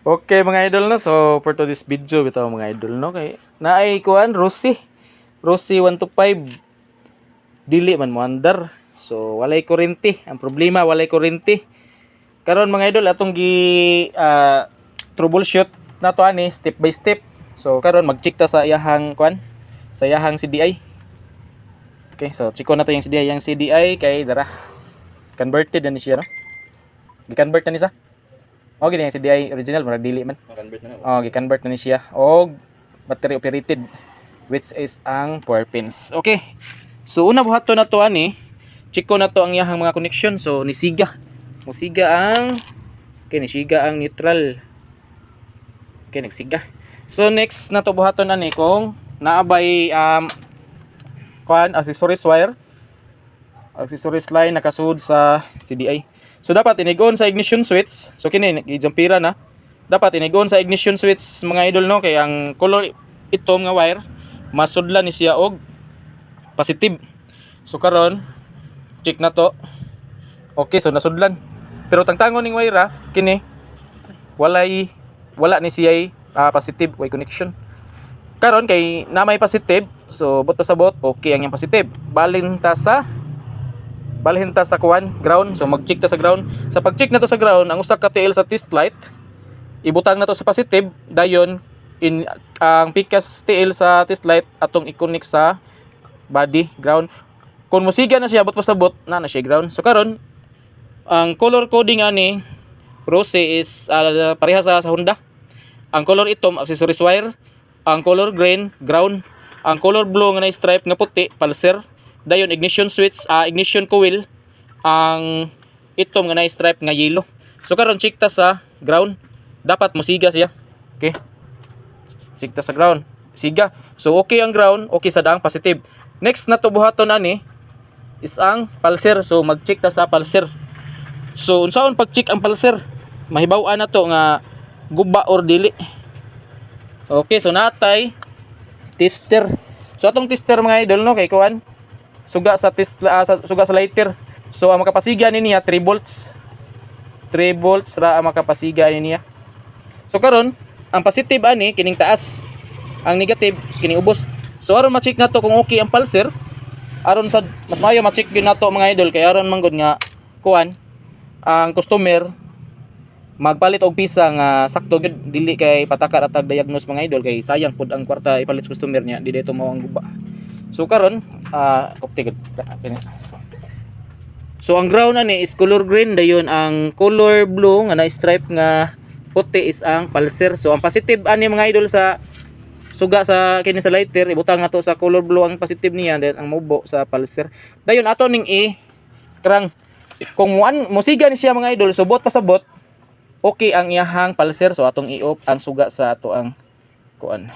Okay mga idol no. So for to this video bitaw mga idol no kay naay kuan Rossi. Rossi 125 dili man mo andar. So walay kuryente. Ang problema walay kuryente. Karon mga idol atong gi ah, troubleshoot na to ani step by step. So karon mag-check ta sa iyahang kuan sa iyahang CDI. Okay, so check ko na to yung CDI, yung CDI kay dara converted na ni siya no. Gi-convert na ni sa. O gini yung CDI original murag dili man. Convert na na. Oh, gi-convert na ni siya og battery operated which is ang 4 pins. Okay. So una buhaton na to ani, check ko na to ang iyahang mga connection. So nisiga. Musiga ang okay, nisiga ang neutral. Okay, nagsiga. So next na to buhaton ani kung naabay um kuan accessories wire accessories line nakasuod sa CDI. So dapat inigon sa ignition switch. So kini gijampira na. Dapat inigon sa ignition switch mga idol no? Kay ang color itom nga wire masudlan ni siya og positive. So karon check na to. Okay so nasudlan. Pero tangtangon ning wire ah, kini walay wala ni siya ah, positive way connection. Karon kay na may positive so bot sa bot okay ang yang positive. Balin ta sa balhin ta sa kuan ground. So mag-check ta sa ground. Sa pag-check na to sa ground ang usa ka TL sa test light ibutang na to sa positive. Dayon in ang pikas TL sa test light atong i-connect sa body ground. Kung musiga na siya bot pa sa bot na na siya ground. So karon ang color coding ani rose is ah, pareha sa, sa Honda. Ang color itom accessories wire. Ang color green ground. Ang color blue nga na stripe nga puti pulsar dayon ignition switch ah, ignition coil ang itom nga na stripe nga yellow so karon check ta sa ground dapat musiga siya. Okay? Sigta sa ground. Siga. So okay ang ground, okay sa daang positive. Next na to buhaton ani is ang pulsar. So mag-check ta sa pulsar. So unsaon pag-check ang pulsar? Mahibaw-an na to nga guba or dili. Okay, so natay tester. So atong tester mga idol no kay kuan suga sa test ah, sa, suga sa lighter. So ang makapasiga ni niya 3 volts. 3 volts ra ang makapasiga ni niya. So karon, ang positive ani kining taas. Ang negative kining ubos. So aron ma-check nato kung okay ang pulsar. Aron sa mas maayo ma-check gyud nato mga idol kay aron man gud nga kuan ang customer magpalit og pisa nga sakto gyud dili kay patakar atag diagnose mga idol kay sayang pud ang kwarta ipalit sa customer niya di dito mao ang guba. So karon, ah kopti gud. So ang ground ani is color green dayon ang color blue nga na stripe nga puti is ang pulsar. So ang positive ani mga idol sa suga sa kini sa lighter ibutang nato sa color blue ang positive niya then ang mubo sa pulsar. Dayon ato ning i krang kung muan musiga ni siya mga idol so bot pa sa bot okay ang iyahang pulsar so atong i-off ang suga sa ato ang kuan.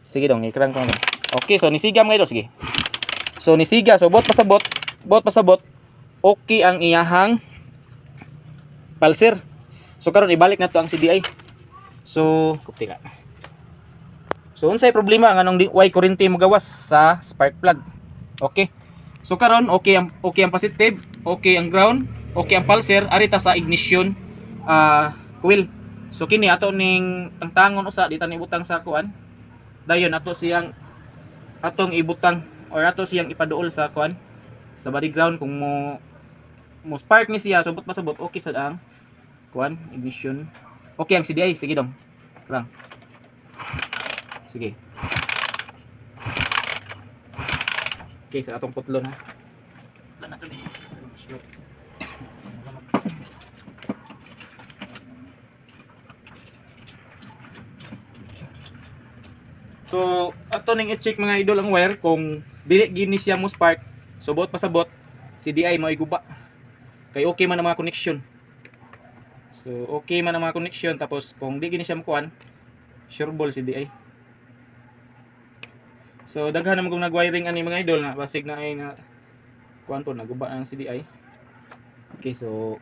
Sige dong ikrang ko. Okay so nisiga mga idol sige. So nisiga so bot pa sa bot bot pa sa bot okay ang iyahang pulsar. So karon ibalik na to ang CDI. So, kupti ka. So unsay problema nga nung di- why kuryente magawas sa spark plug. Okay. So karon okay ang okay ang positive, okay ang ground, okay ang pulsar ari ta sa ignition ah coil. So kini ato ning tangtangon usa di ta ni butang sa kuan. Dayon ato siyang atong ibutang or ato siyang ipaduol sa kuan sa body ground kung mo mo spark ni siya subot pa sabot okay sa ang kuan ignition. Okay ang CDI sige dong. Krang sige. Okay sa atong putlon ha. Wala na to ni So, ato ning i-check mga idol ang wire kung dili gini siya mo spark. So, bot pa sa bot, CDI mo iguba. Kay okay man ang mga connection. So, okay man ang mga connection tapos kung di gini siya makuan, sure ball CDI. So, daghan naman kung nag-wiring ani mga idol na basig na ay na kuan po naguba ang CDI. Okay, so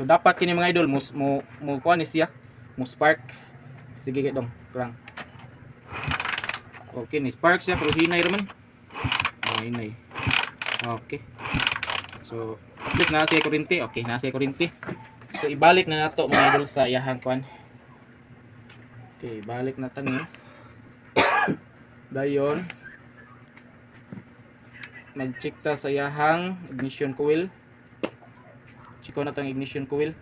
So dapat kini mga idol mo mo, mo kuan siya, mo spark. Sige gid dong, krang. Okay, ni spark siya pero hinay raman. Oh, hinay. Okay. So, at least nasa kuryente. Okay, nasa kuryente. So ibalik na nato mga idol sa iyahang kwan. Okay, balik na tani. Dayon mag-check ta sa iyahang ignition coil. Check ko na ignition coil.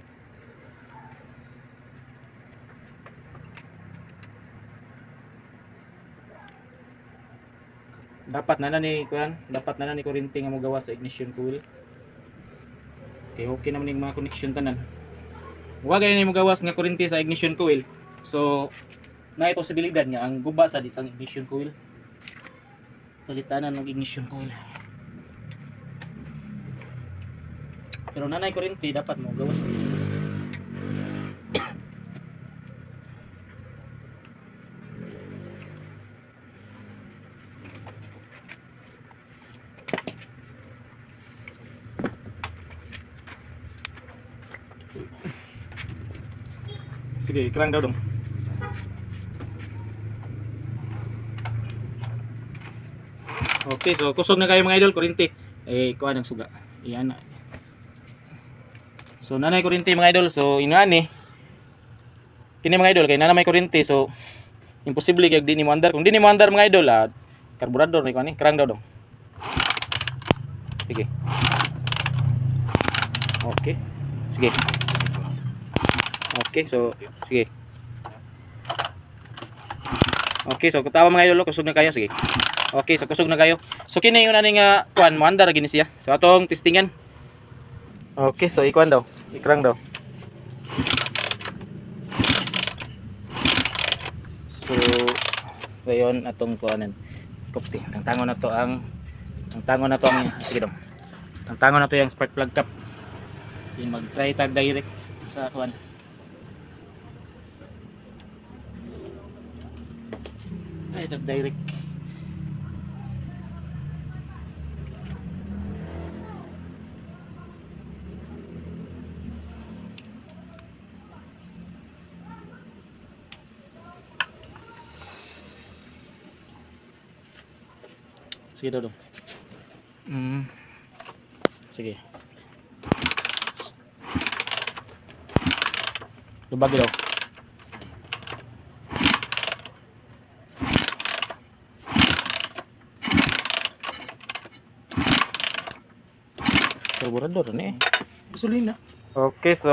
Dapat na ni kuan, dapat na ni kuryente nga mo gawa sa ignition coil. Okay, okay naman yung mga connection tanan. Huwag kayo mo gawas nga kuryente sa ignition coil. So, na posibilidad nga ang guba sa disang ignition coil. Palitanan ng ignition coil. Pero nanay kuryente dapat mo gawas. Sige, ikrang daw dong. Okay, so kusog na kayo mga idol, kurinti. Eh, kuha ng suga. Iyan. So, nanay kurinti mga idol. So, inuan eh. Kini mga idol, kay nanay kurinti. So, imposible kaya di ni mo andar. Kung di ni mo andar mga idol, ah, karburador ni kuha ni. Krang daw dong. Sige. Okay. Sige. Okay, so, sige. Okay, so kutawa mga idol, kusog na kayo, sige. Okay, so kusog na kayo. So kini yung nani nga kuan mo andar gini siya. So atong testingan. Okay, so ikuan daw. Ikrang daw. So ngayon atong kuanan. Kupti. Tangtangon na to ang tangtangon na to ang sige daw. Tangtangon na to yung spark plug cap. Yung mag-try tag direct sa kuan. Try tag direct. Sige daw dong. Mm. Sige. Lubag daw. Carburetor ni. Gasolina. Okay, so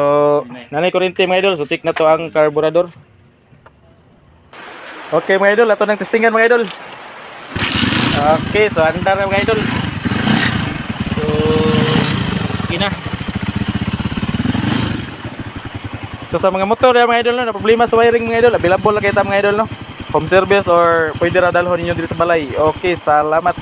nanay kuryente mga idol. So check na to ang carburetor. Okay mga idol, ato nang testingan mga idol. Okay, so andar na mga idol. So, ina. So sa mga motor ya mga idol no, na problema sa wiring mga idol, available na kita mga idol no. Home service or pwede ra dalhon ninyo diri sa balay. Okay, salamat.